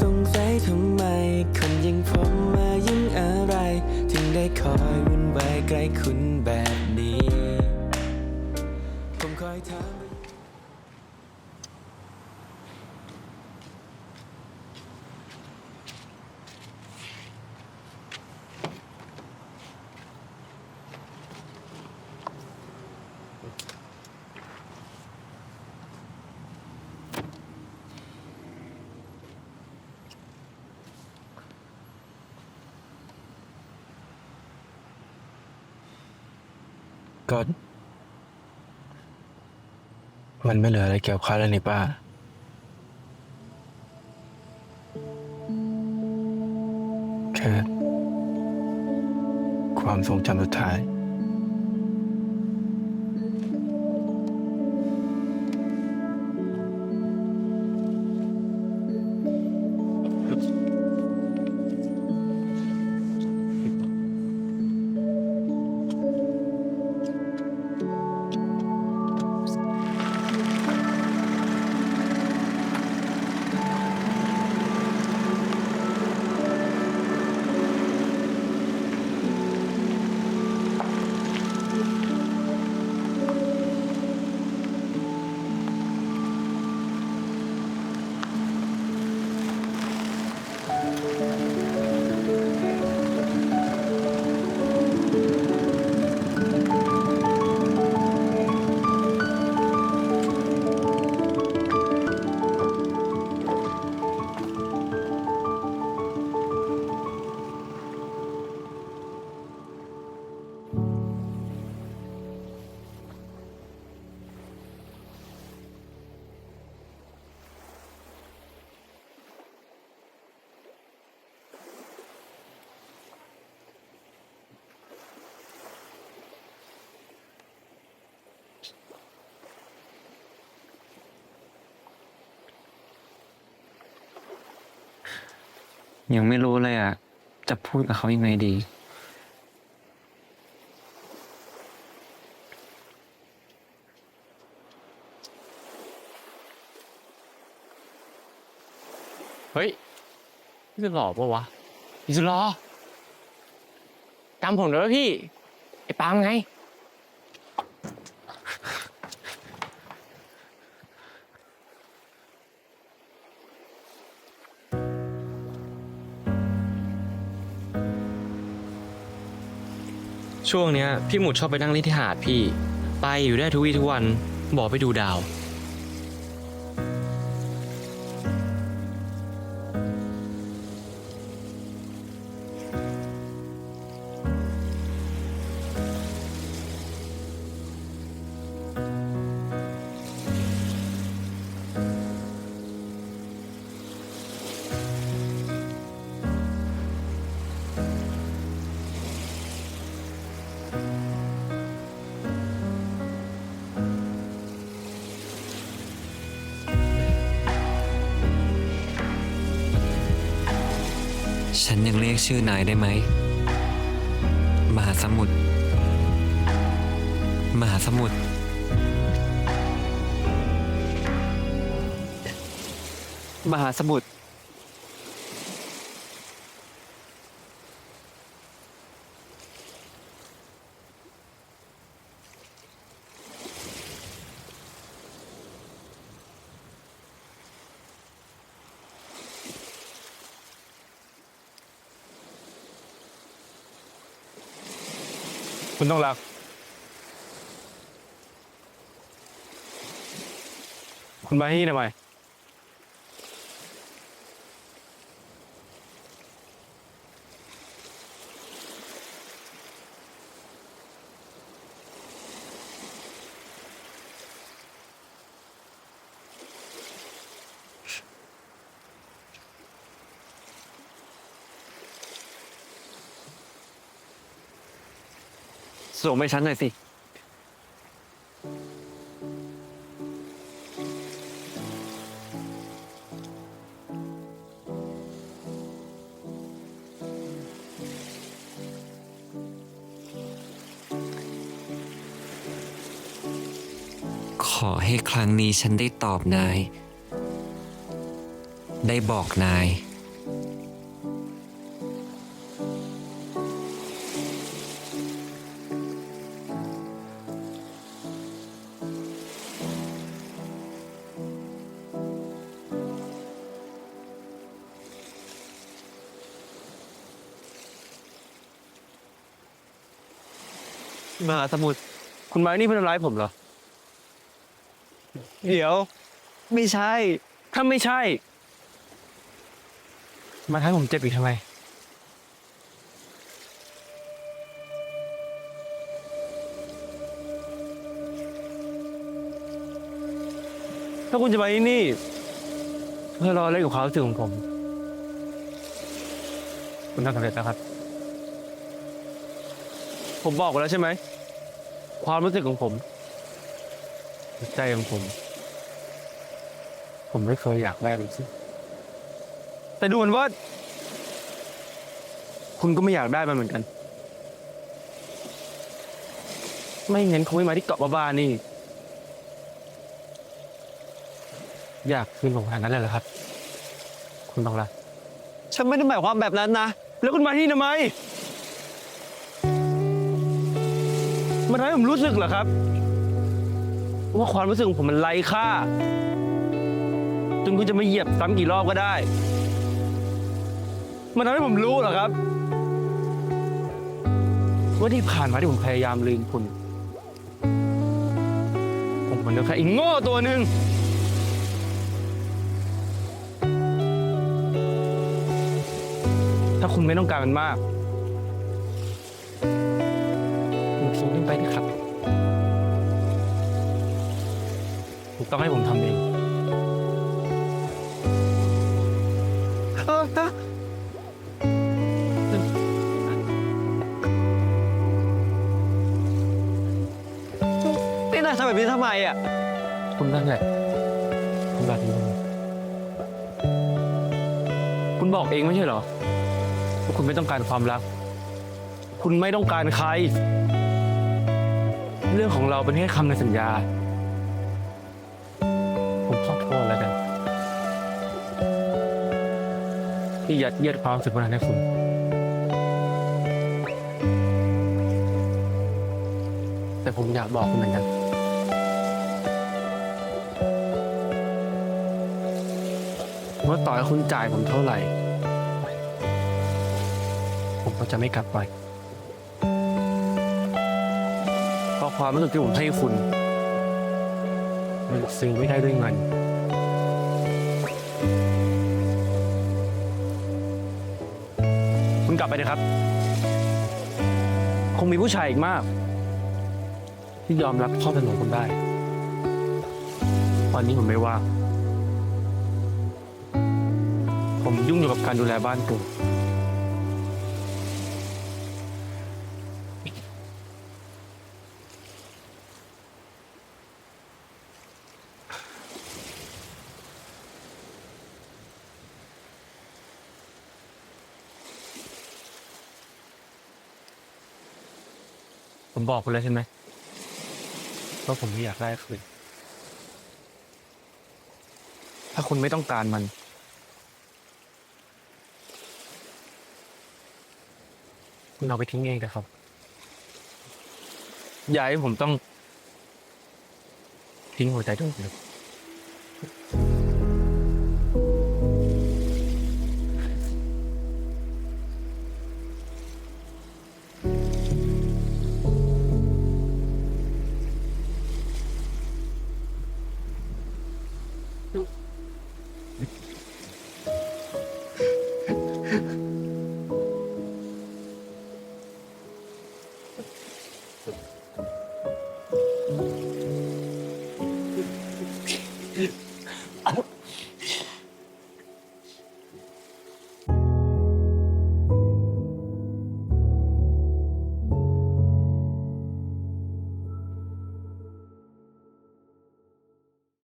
สงสัยทำไม คนยังผมมายิ่งอะไร ถึงได้คอยวุ่นวายใกล้คุณแบบ ก็ มันไม่เหลืออะไรเกี่ยวข้าแล้วนี่ป้า แค่ความทรงจำสุดท้าย ยังไม่รู้เลยอะ จะพูดกับเขายังไงดี เฮ้ยพี่สุดหล่อปะวะพี่สุดหล่อจำผมได้ไหมพี่ ไอ้ปามไง ช่วงเนี้ยพี่หมุดชอบไปนั่งเล่นที่หาดพี่ ไปอยู่ได้ทุกวี่ทุกวัน บอกไปดูดาว ฉันยังเรียกชื่อนายได้ไหม มหาสมุทร มหาสมุทร มหาสมุทร คุณต้องรัก คุณมาที่นี่ทำไม ส่งให้ฉันหน่อยสิ ขอให้ครั้งนี้ฉันได้ตอบนาย ได้บอกนาย มหาสมุทรคุณไม้นี่เพื่อนทำร้ายผมเหรอ เดี๋ยว ไม่ใช่ ถ้าไม่ใช่ มาทำให้ผมเจ็บอีกทำไม ถ้าคุณจะมาที่นี่ เพื่อรอเล่นกับความรู้สึกของผม คุณทำสำเร็จแล้วครับ ผมบอกไปแล้วใช่ไหม ความรู้สึกของผมใจของผม ผมไม่เคยอยากได้เลยสิแต่ดูเหมือนว่า คุณก็ไม่อยากได้มันเหมือนกัน ไม่งั้นคงไม่มาที่เกาะบาบานี่ อยากคืนของทางนั้นเลยเหรอครับ คุณต้องรักฉันไม่ได้หมายความแบบนั้นนะ แล้วคุณมาที่นี่ทำไม มันทำให้ผมรู้สึกเหรอครับ ว่าความรู้สึกของผมมันไร้ค่า จนคุณจะมาเหยียบซ้ำกี่รอบก็ได้ มันทำให้ผมรู้เหรอครับ ว่าที่ผ่านมาที่ผมพยายามลืมคุณ ผมมันก็แค่อีกโง่ตัวหนึ่งถ้าคุณไม่ต้องการมันมาก ต้องให้ผมทำเองเออฮะนี่นายทำแบบนี้ทำไมอะ คุณนั่นแหละคุณแบบนี้คุณบอกเองไม่ใช่เหรอว่าคุณไม่ต้องการความรัก คุณไม่ต้องการใคร เรื่องของเราเป็นแค่คำในสัญญา ผมขอโทษแล้วกัน ที่ยัดเยียดความรู้สึกนั้นให้คุณ แต่ผมอยากบอกคุณเหมือนกัน ว่าต่อให้คุณจ่ายผมเท่าไหร่ ผมก็จะไม่กลับไปเพราะความรู้สึกที่ผมให้คุณ มันซื้อไม่ได้ด้วยเงินคุณกลับไปนะครับ คงมีผู้ชายอีกมาก ที่ยอมรับข้อเสนอคุณได้ตอนนี้ผมไม่ว่างผมยุ่งอยู่กับการดูแลบ้านกู ผมบอกคุณแล้วใช่ไหมว่าผมไม่อยากได้คืนถ้าคุณไม่ต้องการมัน คุณเอาไปทิ้งเองนะครับ อย่าให้ผมต้องทิ้งหัวใจด้วยเลย Merci.